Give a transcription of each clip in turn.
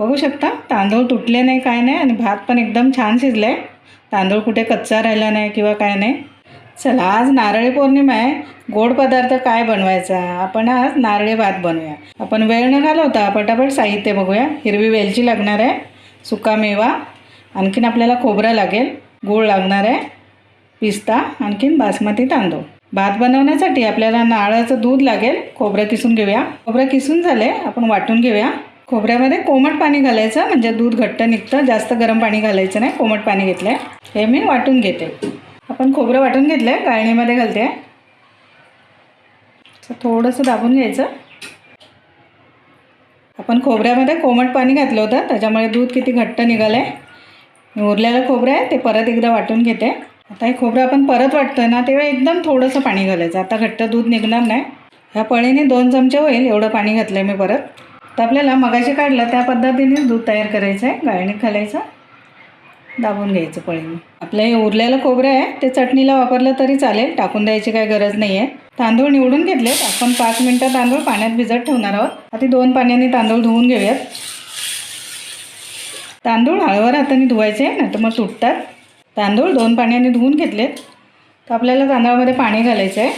बघू शकता. तांदूळ तुटले नाही काय नाही आणि भात पण एकदम छान शिजलं आहे तांदूळ कुठे कच्चा राहिला नाही किंवा काय नाही. चला आज नारळी पौर्णिमा आहे. गोड पदार्थ काय बनवायचा? आपण आज नारळी भात बनवूया. आपण वेळ न घालवता पटापट साहित्य बघूया. हिरवी वेलची लागणार आहे. सुका मेवा आणखीन आपल्याला खोबरं लागेल. गूळ लागणार आहे. पिस्ता आणखीन बासमती तांदूळ. भात बनवण्यासाठी आपल्याला नारळाचं दूध लागेल. खोबरं किसून घेऊया. खोबरं किसून झाले आपण वाटून घेऊया. खोबऱ्यामध्ये कोमट पाणी घालायचं म्हणजे दूध घट्ट निघतं जास्त गरम पाणी घालायचं नाही कोमट पाणी घेतलं आहे हे मी वाटून घेते. आपण खोबरं वाटून घेतलं आहे गाळणीमध्ये घालते. थोडंसं दाबून घ्यायचं. आपण खोबऱ्यामध्ये कोमट पाणी घातलं होतं त्याच्यामुळे दूध किती घट्ट निघालं आहे उरलेलं खोबरं आहे ते परत एकदा वाटून घेते. आता हे खोबरं आपण परत वाटतं ना तेव्हा एकदम थोडंसं पाणी घालायचं. आता घट्ट दूध निघणार नाही. ह्या पळीने दोन चमचे होईल एवढं पाणी घातलं आहे मी परत. तर आपल्याला मगाशी काढलं त्या पद्धतीने दूध तयार करायचं आहे गाळणी घालायचं दाबून घ्यायचं पळीने. आपलं हे उरलेलं खोबरं आहे ते चटणीला वापरलं तरी चालेल टाकून द्यायची काही गरज नाही आहे तांदूळ निवडून घेतलेत आपण पाच मिनटं तांदूळ पाण्यात भिजत ठेवणार आहोत. आधी दोन पाण्याने तांदूळ धुवून घेऊयात. तांदूळ हळवर हाताने धुवायचे नाही तर मग तुटतात तांदूळ दोन पाण्याने धुवून घेतलेत. तर आपल्याला तांदळामध्ये पाणी घालायचं आहे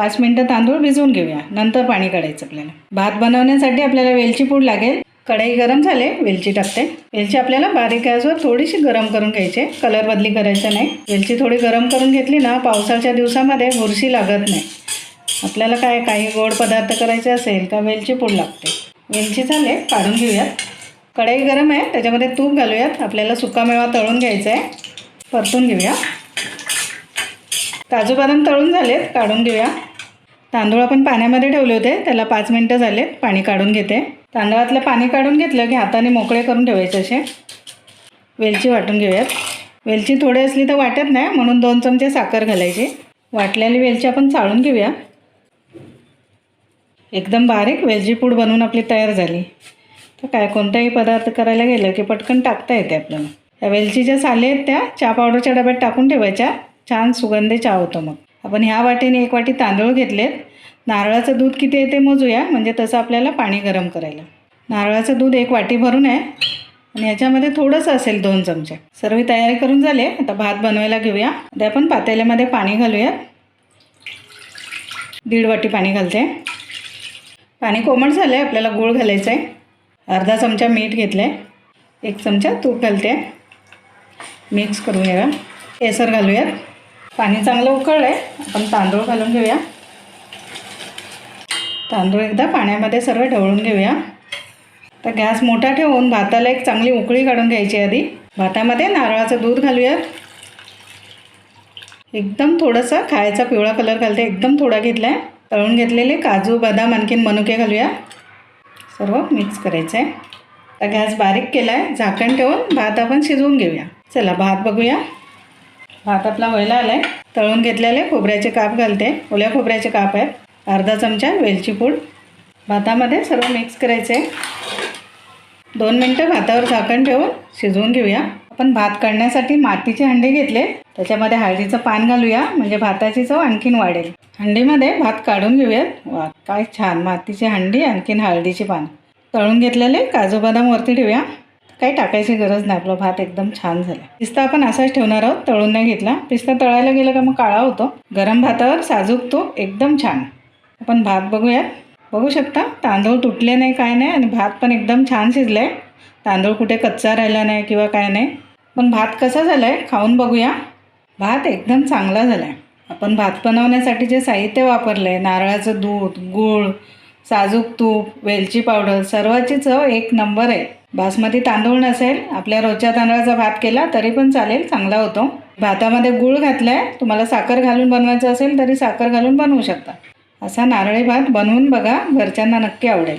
पाच मिनटं तांदूळ भिजवून घेऊया. नंतर पाणी काढायचं आपल्याला. भात बनवण्यासाठी आपल्याला वेलची पूड लागेल. कढई गरम झाले वेलची टाकते. वेलची आपल्याला बारीक गॅसवर थोडीशी गरम करून घ्यायची. कलर बदली करायचा नाही. वेलची थोडी गरम करून घेतली ना पावसाच्या दिवसामध्ये बुरशी लागत नाही. आपल्याला काय काही गोड पदार्थ करायचे असेल का वेलची पूड लागते. वेलची झाले काढून घेऊयात. कढई गरम आहे त्याच्यामध्ये तूप घालूयात. आपल्याला सुकामेवा तळून घ्यायचा आहे. परतून घेऊया. काजू बदाम तळून झालेत काढून घेऊया. तांदूळ आपण पाण्यामध्ये ठेवले होते त्याला पाच मिनटं झालेत पाणी काढून घेते. तांदळातलं पाणी काढून घेतलं की हाताने मोकळे करून ठेवायचे असे. वेलची वाटून घेऊयात. वेलची थोडी असली तर वाटत नाही म्हणून दोन चमचे साखर घालायची. वाटलेली वेलची आपण चाळून घेऊया. एकदम बारीक वेलची पूड बनवून आपली तयार झाली. तर काय कोणताही पदार्थ करायला गेलं की पटकन टाकता येते आपल्याला. या वेलचीच्या साली आहेत त्या चहा पावडरच्या डब्यात टाकून ठेवायच्या. छान सुगंधी चहा होतो मग. आपण ह्या वाटेने एक वाटी तांदूळ घेतलेत. नारळाचं दूध किती येते मोजूया. म्हणजे तसं आपल्याला पाणी गरम करायला. नारळाचं दूध एक वाटी भरून आहे. आणि याच्यामध्ये थोडंसं असेल दोन चमचे. सर्व तयारी करून झाले आता भात बनवायला घेऊया. आता आपण पातेल्यामध्ये पाणी घालूया दीड वाटी पाणी घालते. पाणी कोमट झालं आहे आपल्याला गूळ घालायचं आहे अर्धा चमचा मीठ घेतलं आहे एक चमचा तूप घालते. मिक्स करून घ्या केसर घालूयात. पाणी चांगलं उकळलं आहे. आपण तांदूळ घालून घेऊया. तांदूळ एकदा पाण्यामध्ये सर्व ढवळून घेऊया. तर गॅस मोठा ठेवून भाताला एक चांगली उकळी काढून घ्यायची आधी. भातामध्ये नारळाचं दूध घालूयात. एकदम थोडंसं खायचा पिवळा कलर घालते. एकदम थोडा घेतला आहे तळून घेतलेले काजू बदाम आणखीन मनुके घालूया. सर्व मिक्स करायचं आहे. तर गॅस बारीक केला आहे झाकण ठेवून भात आपण शिजवून घेऊया. चला भात बघूया. भात आपला व्हायला आला आहे तळून घेतलेले खोबऱ्याचे काप घालते. ओल्या खोबऱ्याचे काप आहेत. अर्धा चमचा वेलची पूड. भातामध्ये सर्व मिक्स करायचे. दोन मिनटं भातावर झाकण ठेवून शिजवून घेऊया. आपण भात काढण्यासाठी मातीचे हंडे घेतले. त्याच्यामध्ये हळदीचं पान घालूया. म्हणजे भाताची चव आणखीन वाढेल. हंडीमध्ये भात काढून घेऊयात वा काय छान. मातीची हंडी आणखीन हळदीची पान. तळून घेतलेले काजू बदाम वरती ठेवूया. काही टाकायची गरज नाही. आपला भात एकदम छान झाला. पिस्ता आपण असाच ठेवणार आहोत तळून नाही घेतला. पिस्ता तळायला गेलं का मग काळा होतो. गरम भातावर साजूक तूप एकदम छान. आपण भात बघूयात बघू शकता तांदूळ तुटले नाही काय नाही आणि भात पण एकदम छान शिजलं आहे तांदूळ कुठे कच्चा राहिला नाही किंवा काय नाही. पण भात कसा झाला आहे खाऊन बघूया. भात एकदम चांगला झाला आहे आपण भात बनवण्यासाठी जे साहित्य वापरलं आहे नारळाचं दूध गूळ साजूक तूप वेलची पावडर सर्वाची चव हो, एक नंबर आहे. बासमती तांदूळ नसेल आपल्या रोजच्या तांदळाचा भात केला तरी पण चालेल चांगला होतो. भातामध्ये गूळ घातला आहे तुम्हाला साखर घालून बनवायचं असेल तरी साखर घालून बनवू शकता. असा नारळी भात बनवून बघा घरच्यांना नक्की आवडेल.